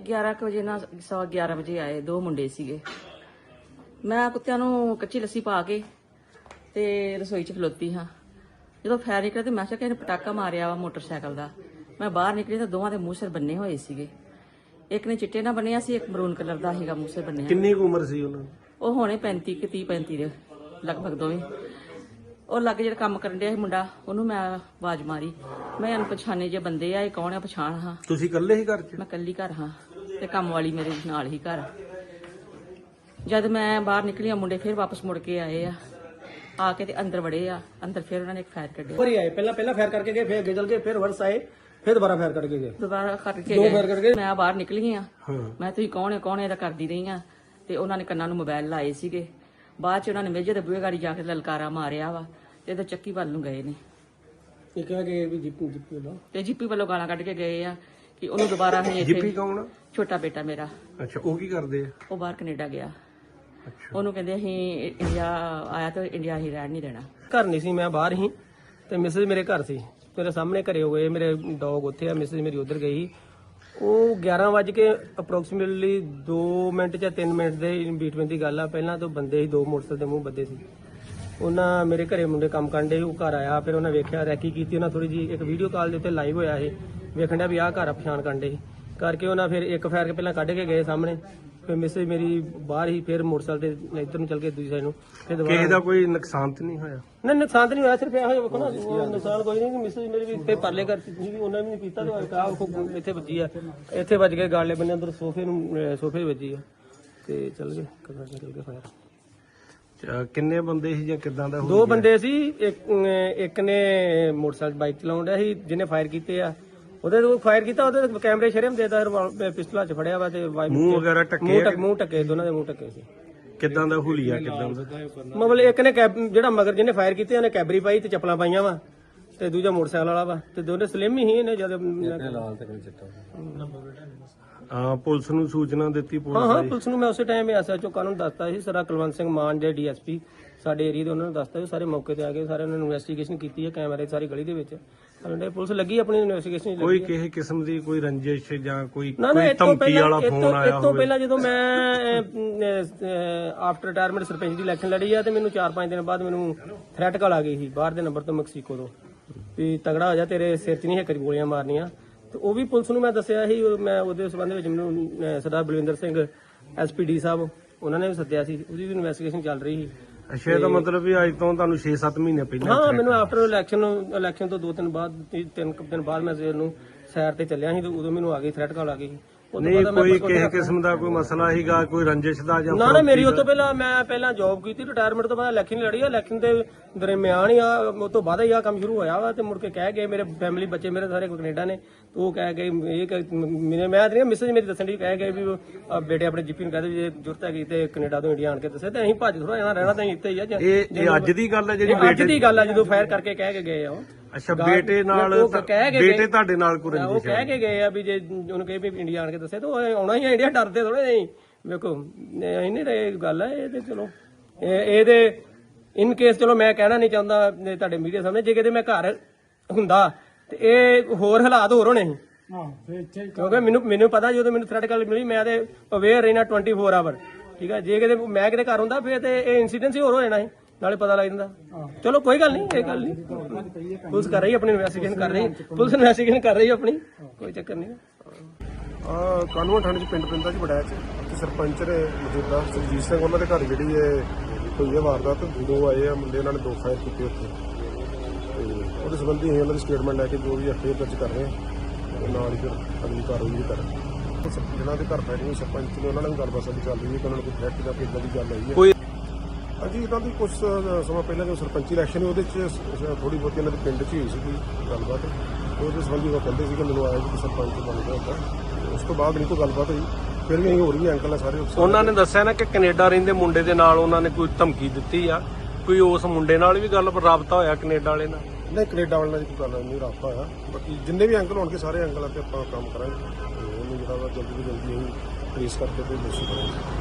11 ਕੁ ਵਜੇ ਨਾਲ ਸਵਾ 11 ਵਜੇ ਆਏ ਦੋ ਮੁੰਡੇ ਸੀਗੇ। ਮੈਂ ਕੁੱਤਿਆਂ ਨੂੰ ਕੱਚੀ ਲੱਸੀ ਪਾ ਕੇ ਤੇ ਰਸੋਈ 'ਚ ਖਲੋਤੀ ਹਾਂ। ਜਦੋਂ ਫਾਇਰ ਨਿਕਲਿਆ ਤੇ ਮੈਂ ਕਿਹਾ ਕਿ ਇਹਨੇ ਪਟਾਕਾ ਮਾਰਿਆ ਵਾ ਮੋਟਰਸਾਈਕਲ ਦਾ। ਮੈਂ ਬਾਹਰ ਨਿਕਲੀ ਤਾਂ ਦੋਵਾਂ ਦੇ ਮੂੰਹ ਸਿਰ ਬੰਨੇ ਹੋਏ ਸੀਗੇ। ਇੱਕ ਨੇ ਚਿੱਟੇ ਨਾਲ ਬੰਨਿਆ ਸੀ ਇੱਕ ਮਰੂਨ ਕਲਰ ਦਾ ਸੀਗਾ ਮੂੰਹ ਸਿਰ ਬੰਨਿਆ। ਕਿੰਨੀ ਕੁ ਉਮਰ ਸੀ ਉਹਨਾਂ ਦੀ? ਉਹ ਹੋਣੇ 35 ਕਿ 30 35 ਦੇ ਲਗਭਗ ਦੋਵੇਂ। ਉਹ ਲੱਗ ਜਿਹੜਾ ਕੰਮ ਕਰਨ ਡਿਆ ਸੀ ਮੁੰਡਾ ਉਹਨੂੰ ਮੈਂ ਆਵਾਜ਼ ਮਾਰੀ। ਮੈਂ ਅਣਪਛਾਣੇ ਜੇ ਬੰਦੇ ਆ ਇਹ ਕੌਣ ਆ? ਪਛਾਣ ਹਾਂ। ਤੁਸੀਂ ਇਕੱਲੇ ਹੀ ਘਰ 'ਚ? ਮੈਂ ਕੱਲੀ ਘਰ ਹਾਂ। ਤੇ ਕੰਮ ਵਾਲੀ ਮੇਰੇ ਨਾਲ ਹੀ ਘਰ ਜਦ ਮੈਂ ਬਾਹਰ ਨਿਕਲੀ ਆ ਮੁੰਡੇ ਫਿਰ ਵਾਪਸ ਮੁੜ ਕੇ ਆਏ ਆ। ਆ ਕੇ ਤੇ ਅੰਦਰ ਵੜੇ ਆ। ਅੰਦਰ ਫਿਰ ਉਹਨਾਂ ਨੇ ਇੱਕ ਫਾਇਰ ਕੱਢਿਆ। ਵਾਰੀ ਆਏ ਪਹਿਲਾਂ ਪਹਿਲਾਂ ਫਾਇਰ ਕਰਕੇ ਗਏ ਫਿਰ ਅੱਗੇ ਚੱਲ ਗਏ ਫਿਰ ਵਰਸ ਆਏ ਫਿਰ ਦੁਬਾਰਾ ਫਾਇਰ ਕਰਕੇ ਗਏ। ਦੁਬਾਰਾ ਕੱਢ ਕੇ ਦੋ। ਫਾਇਰ ਕਰਕੇ ਮੈਂ ਬਾਹਰ ਨਿਕਲੀ ਆ। ਮੈਂ ਤੁਸੀਂ ਕੌਣ ਹੈ ਕੌਣ ਹੈ ਇਹਦਾ ਕਰਦੀ ਰਹੀ ਆ। ਤੇ ਉਹਨਾਂ ਨੇ ਕੰਨਾਂ ਨੂੰ ਮੋਬਾਈਲ ਲਾਏ ਸੀਗੇ। ਬਾਅਦ ਚ ਉਹਨਾਂ ਨੇ ਮੇਜੇ ਦੇ ਬੂਹੇ ਗਾੜੀ ਜਾ ਕੇ ਲਲਕਾਰਾ ਮਾਰਿਆ ਵਾ ਤੇ ਇਹਦੇ ਚੱਕੀ ਵੱਲ ਨੂੰ ਗਏ ਨੇ। ਇਹ ਕਿਹਾ ਕਿ ਵੀ ਜਿੱਪੂ ਜਿੱਪੂ ਦਾ ਤੇ ਜੀਪੀ ਵੱਲੋਂ ਗਾਲਾਂ ਕੱਢ ਕੇ ਗਏ ਆ। ਕਿ ਉਹਨੂੰ ਦੁਬਾਰਾ ਅਸੀਂ ਜਿੱਪੀ ਇੱਥੇ ਕੌਣ ਆ? ਛੋਟਾ ਬੇਟਾ ਮੇਰਾ। ਅੱਛਾ ਉਹ ਕੀ ਕਰਦੇ ਆ? ਉਹ ਬਾਹਰ ਕੈਨੇਡਾ ਗਿਆ। ਅੱਛਾ। ਉਹਨੂੰ ਕਹਿੰਦੇ ਅਸੀਂ ਇੰਡੀਆ ਆਇਆ ਤਾਂ ਇੰਡੀਆ ਹੀ ਰਹਿਣ ਨਹੀਂ ਦੇਣਾ। ਘਰ ਨਹੀਂ ਸੀ ਮੈਂ ਬਾਹਰ ਹੀ ਤੇ ਮਿਸਿਸ ਮੇਰੇ ਘਰ ਸੀ। ਮੇਰੇ ਸਾਹਮਣੇ ਘਰੇ ਹੋ ਗਏ ਮੇਰੇ ਡੌਗ ਉੱਥੇ ਆ ਮਿਸਿਸ ਮੇਰੀ ਉਧਰ ਗਈ। ਉਹ 11 ਵਜੇ ਕੇ ਅਪਰੋਕਸੀਮੇਟਲੀ 2 ਮਿੰਟ ਜਾਂ 3 ਮਿੰਟ ਦੇ ਬੀਟਵੀਨ ਦੀ ਗੱਲ ਆ। ਪਹਿਲਾਂ ਤੋਂ ਬੰਦੇ ਸੀ ਦੋ ਮੋਟਰਸਾਈਕਲ ਦੇ ਮੂੰਹ ਬੱਦੇ ਸੀ। ਉਹਨਾਂ ਮੇਰੇ ਘਰੇ ਮੁੰਡੇ ਕੰਮ ਕਰਨ ਦੇ ਉਹ ਘਰ ਆਇਆ। ਫਿਰ ਉਹਨਾਂ ਵੇਖਿਆ ਰੈਕੀ ਕੀਤੀ। ਉਹਨਾਂ ਥੋੜੀ ਜੀ ਇੱਕ ਵੀਡੀਓ ਕਾਲ ਦੇ ਉੱਤੇ ਲਾਈਵ ਹੋਇਆ ਇਹ। ਵੇਖਣ ਡਿਆ ਵੀ ਆਹ ਘਰ ਆ ਪਛਾਣ ਕਰਨ ਦੇ ਕਰਕੇ ਉਹਨਾਂ ਫਿਰ ਇੱਕ ਫਾਇਰ ਕੇ ਪਹਿਲਾਂ ਕੱਢ ਕੇ ਗਏ ਸਾਹਮਣੇ। ਫਿਰ ਮਿਸਿਸ ਮੇਰੀ ਬਾਹਰ ਹੀ ਫਿਰ ਮੋਟਰਸਾਈਕਲ ਤੇ ਇੱਧਰ ਨੂੰ ਚੱਲ ਕੇ ਦੂਜੀ ਸਾਈਡ ਨੂੰ। ਫਿਰ ਦੁਬਾਰਾ ਕਿਸੇ ਦਾ ਕੋਈ ਨੁਕਸਾਨ ਤੇ ਨਹੀਂ ਹੋਇਆ? ਨਹੀਂ ਨੁਕਸਾਨ ਤਾਂ ਨਹੀਂ ਹੋਇਆ ਸਿਰਫ ਇਹ ਵੇਖੋ ਨਾ ਨੁਕਸਾਨ ਕੋਈ ਨਹੀਂ ਮਿਸਿਸ ਮੇਰੀ ਵੀ ਇੱਥੇ ਪਰਲੇ ਘਰ ਸੀ ਵੀ ਉਹਨਾਂ ਵੀ ਪੀਤਾ ਤੇ ਆਹ ਵੇਖੋ ਇੱਥੇ ਵੱਜੀ ਆ। ਇੱਥੇ ਵੱਜ ਕੇ ਗਾਲੇ ਬੰਨੇ ਅੰਦਰ ਸੋਫੇ ਨੂੰ ਸੋਫੇ ਵੱਜੀ ਆ। ਤੇ ਚੱਲ ਗਏ ਕਮਰੇ ਚ ਚੱਲ ਗਏ ਅੱਛਾ, ਕਿੰਨੇ ਬੰਦੇ ਸੀ ਜਾਂ ਕਿਦਾਂ ਦਾ ਦੋ ਬੰਦੇ ਸੀ ਇੱਕ ਇੱਕ ਨੇ ਮੋਟਰਸਾਈਕਲ ਬਾਈਕ ਚਲਾਉਣ ਡਿਆ ਸੀ ਜਿਹਨੇ ਫਾਇਰ ਕੀਤੇ ਆ। ਉਹਦੇ ਤੋਂ ਫਾਇਰ ਕੀਤਾ ਉਹਦੇ ਕੈਮਰੇ ਸ਼ਰਮ ਦੇਦਾ ਪਿਸਤੌਲ ਚ ਫੜਿਆ ਵਾ ਤੇ ਵਾਈ- ਮੂੰਹ ਵਗੈਰਾ ਟੱਕੇ ਮੂੰਹ ਟੱਕ ਮੂੰਹ ਟੱਕੇ ਦੋਨਾਂ ਦੇ ਮੂੰਹ ਟੱਕੇ ਸੀ। ਕਿਦਾਂ ਦਾ ਹੁਲੀਆ ਕਿਦਾਂ ਦਾ? ਮਤਲਬ ਇੱਕ ਨੇ ਕੈਬ ਜਿਹੜਾ ਮਗਰ ਜਿਹਨੇ ਫਾਇਰ ਕੀਤੇ ਉਹਨੇ ਕੈਬਰੀ ਪਾਈ ਤੇ ਚੱਪਲਾਂ ਪਾਈਆਂ ਵਾ। ਤੇ ਦੂਜਾ ਮੋਟਰਸਾਈਕਲ ਵਾਲਾ ਵਾ ਤੇ ਦੋਨੇ ਸਲਿਮ ਹੀ ਇਹਨੇ ਜਦ ਲਾਲ ਤੇ ਆ ਪੁਲਿਸ ਨੂੰ ਸੂਚਨਾ ਦਿੱਤੀ ਹਾਂ ਪੁਲਿਸ ਹਾਂ ਪੁਲਿਸ ਨੂੰ ਮੈਂ ਉਸੇ ਟਾਈਮ ਐਸਐਚਓ ਕਾਨੂੰਨ ਦੱਸਤਾ ਸੀ ਸਰਾ ਕੁਲਵੰਤ ਸਿੰਘ ਮਾਨ ਜੇ ਡੀਐਸਪੀ ਸਾਡੇ ਏਰੀਆ ਦੇ ਉਹਨਾਂ ਨੂੰ ਦੱਸਤਾ ਸੀ ਸਾਰੇ ਮੌਕੇ ਤੇ ਆ ਗਏ ਸਾਰੇ ਉਹਨਾਂ ਨੇ ਇਨਵੈਸਟੀਗੇਸ਼ਨ ਕੀਤੀ ਹੈ ਕੈਮਰੇ ਸਾਰੀ ਗਲੀ ਦੇ ਵਿੱਚ। ਸਾਡੇ ਪੁਲਿਸ ਲੱਗੀ ਆਪਣੀ ਇਨਵੈਸਟੀਗੇਸ਼ਨ ਕੋਈ ਕਿਸੇ ਕਿਸਮ ਦੀ ਕੋਈ ਰੰਜਿਸ਼ ਜਾਂ ਕੋਈ ਨਾ ਨਾ ਕੋਈ ਇਹ ਤੋਂ ਧਮਕੀ ਪਹਿਲਾਂ ਵਾਲਾ ਇਹ ਫੋਨ ਤੋਂ ਆਇਆ ਇਹ ਤੋਂ ਹੋਵੇ। ਪਹਿਲਾਂ ਜਦੋਂ ਮੈਂ ਆਫਟਰ ਰਿਟਾਇਰਮੈਂਟ ਸਰਪੰਚ ਦੀ ਇਲੈਕਸ਼ਨ ਲੜੀ ਆ ਤੇ ਮੈਨੂੰ 4-5 ਦਿਨ ਬਾਅਦ ਮੈਨੂੰ ਥ੍ਰੈਟ ਕਾਲ ਆ ਗਈ ਸੀ ਬਾਹਰ ਦੇ ਨੰਬਰ ਤੋਂ ਮੈਕਸੀਕੋ ਤੋਂ। ਵੀ ਤਗੜਾ ਹੋ ਜਾ ਤੇਰੇ ਸਿਰ 'ਚ ਨਹੀਂ ਹੈ ਕਰੀ ਗੋਲੀਆਂ ਮਾਰਨੀਆਂ। ਤੇ ਉਹ ਵੀ ਪੁਲਿਸ ਨੂੰ ਮੈਂ ਦੱਸਿਆ ਸੀ ਉਹ ਮੈਂ ਉਹਦੇ ਸੰਬੰਧ ਵਿੱਚ ਮੈਨੂੰ ਅਹ, ਸਰਦਾਰ ਬਲਵਿੰਦਰ ਸਿੰਘ ਐਸਪੀਡੀ ਸਾਹਿਬ ਉਹਨਾਂ ਨੇ ਵੀ ਸੱਦਿਆ ਸੀ ਉਹਦੀ ਵੀ ਇਨਵੈਸਟੀਗੇਸ਼ਨ ਚੱਲ ਰਹੀ ਸੀ। ਅੱਛਾ ਇਹਦਾ ਮਤਲਬ ਵੀ ਅੱਜ ਤੋਂ ਤੁਹਾਨੂੰ 6-7 ਮਹੀਨੇ ਪਹਿਲਾਂ ਹਾਂ ਮੈਨੂੰ ਆਫਟਰ ਇਲੈਕਸ਼ਨ ਇਲੈਕਸ਼ਨ ਤੋਂ ਦੋ ਦਿਨ ਬਾਅਦ ਤੀ- ਤਿੰਨ ਕੁ ਦਿਨ ਬਾਅਦ ਮੈਂ ਸਵੇਰ ਨੂੰ ਸੈਰ ਤੇ ਚੱਲਿਆ ਸੀ ਤੇ ਉਦੋਂ ਮੈਨੂੰ ਆ ਗਈ ਥ੍ਰੈਟ ਕਾਲ ਆ ਗਈ ਉਹ ਤੋਂ ਨਹੀਂ ਬਾਅਦ ਮੈਂ ਕੋਈ ਕਿਸੇ ਕਿਸਮ ਦਾ ਕੋਈ ਮਸਲਾ ਸੀਗਾ ਕੋਈ ਰੰਜਿਸ਼ ਦਾ ਜਾਂ ਨਾ ਨਾ ਮੇਰੀ ਉਸ ਤੋਂ ਪਹਿਲਾਂ ਮੈਂ ਪਹਿਲਾਂ ਜੌਬ ਕੀਤੀ ਰਿਟਾਇਰਮੈਂਟ ਤੋਂ ਬਾਅਦ ਇਲੈਕਸ਼ਨ ਲੜੀ ਆ ਇਲੈਕਸ਼ਨ ਦੇ ਦਰਮਿਆਨ ਹੀ ਆ ਉਸ ਤੋਂ ਬਾਅਦ ਹੀ ਆ ਕੰਮ ਸ਼ੁਰੂ ਹੋਇਆ ਵਾ ਤੇ ਮੁੜ ਕੇ ਕਹਿ ਗਏ ਮੇਰੇ ਫੈਮਿਲੀ ਬੱਚੇ ਮੇਰੇ ਸਾਰੇ ਕੈਨੇਡਾ ਨੇ ਤੇ ਉਹ ਕਹਿ ਗਏ ਇਹ ਕਹਿ- ਮੇਰੇ ਮੈਂ ਨਹੀਂ ਮੈਸੇਜ ਮੇਰੀ ਦੱਸਣ ਦੀ ਕਹਿ ਗਏ ਵੀ ਬੇਟੇ ਆਪਣੇ ਜੀਪੀ ਨੂੰ ਕਹਦੇ ਜੇ ਜ਼ਰੂਰਤ ਹੈਗੀ ਤੇ ਕੈਨੇਡਾ ਤੋਂ ਇੰਡੀਆ ਆਣ ਕੇ ਦੱਸੇ ਤੇ ਅਸੀਂ ਭੱਜ ਥੋੜਾ ਜਾਣਾ ਰਹਿਣਾ ਤਾਂ ਅਸੀਂ ਇੱਥੇ ਹੀ ਆ ਜੇ- ਇਹ ਇਹ ਅੱਜ ਦੀ ਗੱਲ ਹੈ ਜਿਹੜੀ ਅੱਜ ਦੀ ਗੱਲ ਆ ਜਦੋਂ ਫਾਇਰ ਕਰਕੇ ਕਹਿ ਕੇ ਗਏ ਆ ਉਹ। ਅੱਛਾ ਬੇਟੇ ਨਾਲ ਉਹ ਕਹਿ ਕੇ ਬੇਟੇ ਤੁਹਾਡੇ ਨਾਲ ਕੋਈ ਉਹ ਰੰਜਿਸ਼ ਕਹਿ ਕੇ ਗਏ ਆ ਵੀ ਜੇ ਉਹਨੂੰ ਕਹੇ ਵੀ ਇੰਡੀਆ ਆਣ ਕੇ ਦੱਸੇ ਤਾਂ ਉਹ ਆਉਣਾ ਹੀ ਆ ਇੰਡੀਆ ਡਰਦੇ ਥੋੜੇ ਨਹੀਂ ਵੇਖੋ ਇਹ ਨਹੀਂ ਇਹ ਗੱਲ ਹੈ ਇਹ ਤੇ ਚਲੋ। ਇਹ ਇਹਦੇ ਇਨ ਕੇਸ ਚਲੋ ਮੈਂ ਕਹਿਣਾ ਨਹੀਂ ਚਾਹੁੰਦਾ ਇਹ ਤੁਹਾਡੇ ਮੀਡੀਆ ਸਾਹਮਣੇ ਜੇ ਕਿਤੇ ਮੈਂ ਘਰ ਹੁੰਦਾ ਤੇ ਇਹ ਹੋਰ ਹਾਲਾਤ ਹੋਰ ਹੋਣੇ ਸੀ। ਕਿਉਂਕਿ ਮੈਨੂੰ ਮੈਨੂੰ ਪਤਾ ਜਦੋਂ ਮੈਨੂੰ ਥ੍ਰੈਟ ਕਾਲ ਮਿਲੀ ਮੈਂ ਤੇ ਅਵੇਅਰ ਰਹਿਣਾ 24 ਆਵਰ ਠੀਕ ਹੈ ਜੇ ਕਿਤੇ ਮੈਂ ਕਿਤੇ ਘਰ ਹੁੰਦਾ ਫਿਰ ਤੇ ਇਹ ਇਨਸੀਡੈਂਟ ਹੀ ਹੋਰ ਹੋ ਜਾਣਾ ਸੀ। ਨਾਲੇ ਪਤਾ ਲੱਗ ਜਾਂਦਾ। ਚਲੋ ਕੋਈ ਗੱਲ ਨਹੀਂ ਇਹ ਗੱਲ ਨਹੀਂ। ਪੁਲਿਸ ਕਰ ਰਹੀ ਆਪਣੀ ਇਨਵੈਸਟੀਗੇਸ਼ਨ ਕਰ ਰਹੀ ਪੁਲਿਸ ਇਨਵੈਸਟੀਗੇਸ਼ਨ ਕਰ ਰਹੀ ਆਪਣੀ। ਕੋਈ ਚੱਕਰ ਨਹੀਂ। ਆ ਕਾਨੂੰਨ ਥਾਣੇ ਚ ਪਿੰਡ ਪਿੰਦਾ ਚ ਬੜਾਇਆ ਚ ਤੇ ਸਰਪੰਚ ਨੇ ਮੌਜੂਦਾ ਸੁਰਜੀਤ ਸਿੰਘ ਉਹਨਾਂ ਦੇ ਘਰ ਜਿਹੜੀ ਹੈ ਹੋਈ ਹੈ ਵਾਰਦਾਤ ਦੋ ਆਏ ਆ ਮੁੰਡੇ ਉਹਨਾਂ ਨੇ ਦੋ ਫਾਇਰ ਕੀਤੇ ਉੱਥੇ। ਤੇ ਉਹਦੇ ਸੰਬੰਧੀ ਅਸੀਂ ਉਹਨਾਂ ਦੀ ਸਟੇਟਮੈਂਟ ਲੈ ਕੇ ਜੋ ਵੀ ਅਫੇਅਰ ਦਰਜ ਕਰ ਰਹੇ ਹਾਂ ਨਾਲ ਹੀ ਫਿਰ ਅਗਲੀ ਕਾਰਵਾਈ ਵੀ ਕਰ ਰਹੇ ਹਾਂ ਤੇ ਸਰ- ਜਿਹਨਾਂ ਦੇ ਘਰ ਫਾਇਰਿੰਗ ਸਰਪੰਚ ਨੇ ਉਹਨਾਂ ਨਾਲ ਵੀ ਗੱਲਬਾਤ ਸਾਡੀ ਚੱਲ ਰਹੀ ਹੈ ਕਿ ਉਹਨਾਂ ਨੂੰ ਕੋਈ ਥ੍ਰੈਟ ਜਾਂ ਕੋਈ ਦੀ ਗੱਲ ਆਈ ਹੈ। ਹਾਂਜੀ ਇਹਨਾਂ ਦੀ ਕੁਝ ਸਮਾਂ ਪਹਿਲਾਂ ਜੋ ਸਰਪੰਚੀ ਇਲੈਕਸ਼ਨ ਉਹਦੇ ਚ ਥੋੜੀ ਬਹੁਤੀ ਇਹਨਾਂ ਦੇ ਪਿੰਡ 'ਚ ਹੀ ਹੋਈ ਸੀ ਗੱਲਬਾਤ। ਉਹਦੇ ਸੰਬੰਧੀ ਉਹ ਕਹਿੰਦੇ ਸੀ ਕਿ ਮੈਨੂੰ ਆਇਆ ਕਿ ਸਰਪੰਚ ਬਣ ਗਿਆ ਹੁੰਦਾ ਉਸ ਤੋਂ ਬਾਅਦ ਨਹੀਂ ਕੋਈ ਗੱਲਬਾਤ ਹੋਈ। ਫਿਰ ਵੀ ਹੋਰ ਵੀ ਅੰਕਲ ਆ ਸਾਰੇ ਉਹਨਾਂ ਨੇ ਦੱਸਿਆ ਨਾ ਕਿ ਕੈਨੇਡਾ ਰਹਿੰਦੇ ਮੁੰਡੇ ਦੇ ਨਾਲ ਉਹਨਾਂ ਨੇ ਕੋਈ ਧਮਕੀ ਦਿੱਤੀ ਆ। ਕੋਈ ਉਸ ਮੁੰਡੇ ਨਾਲ ਵੀ ਗੱਲ ਰਾਬਤਾ ਹੋਇਆ ਕੈਨੇਡਾ ਵਾਲੇ ਨਾਲ? ਨਹੀਂ ਕੈਨੇਡਾ ਵਾਲਿਆਂ ਦੀ ਕੋਈ ਗੱਲ ਨਹੀਂ ਰਾਬਤਾ ਹੋਇਆ। ਬਾਕੀ ਜਿੰਨੇ ਵੀ ਅੰਕਲ ਹੋਣਗੇ ਸਾਰੇ ਅੰਕਲਾਂ ਤੇ ਆਪਾਂ ਕੰਮ ਕਰਾਂਗੇ। ਉਹਨੂੰ ਜਿਹੜਾ ਜਲਦੀ ਤੋਂ ਜਲਦੀ ਅਸੀਂ ਟ੍ਰੇਸ ਕਰਕੇ ਤੇ ਦੋਸ਼ੀ ਕਰਾਂਗੇ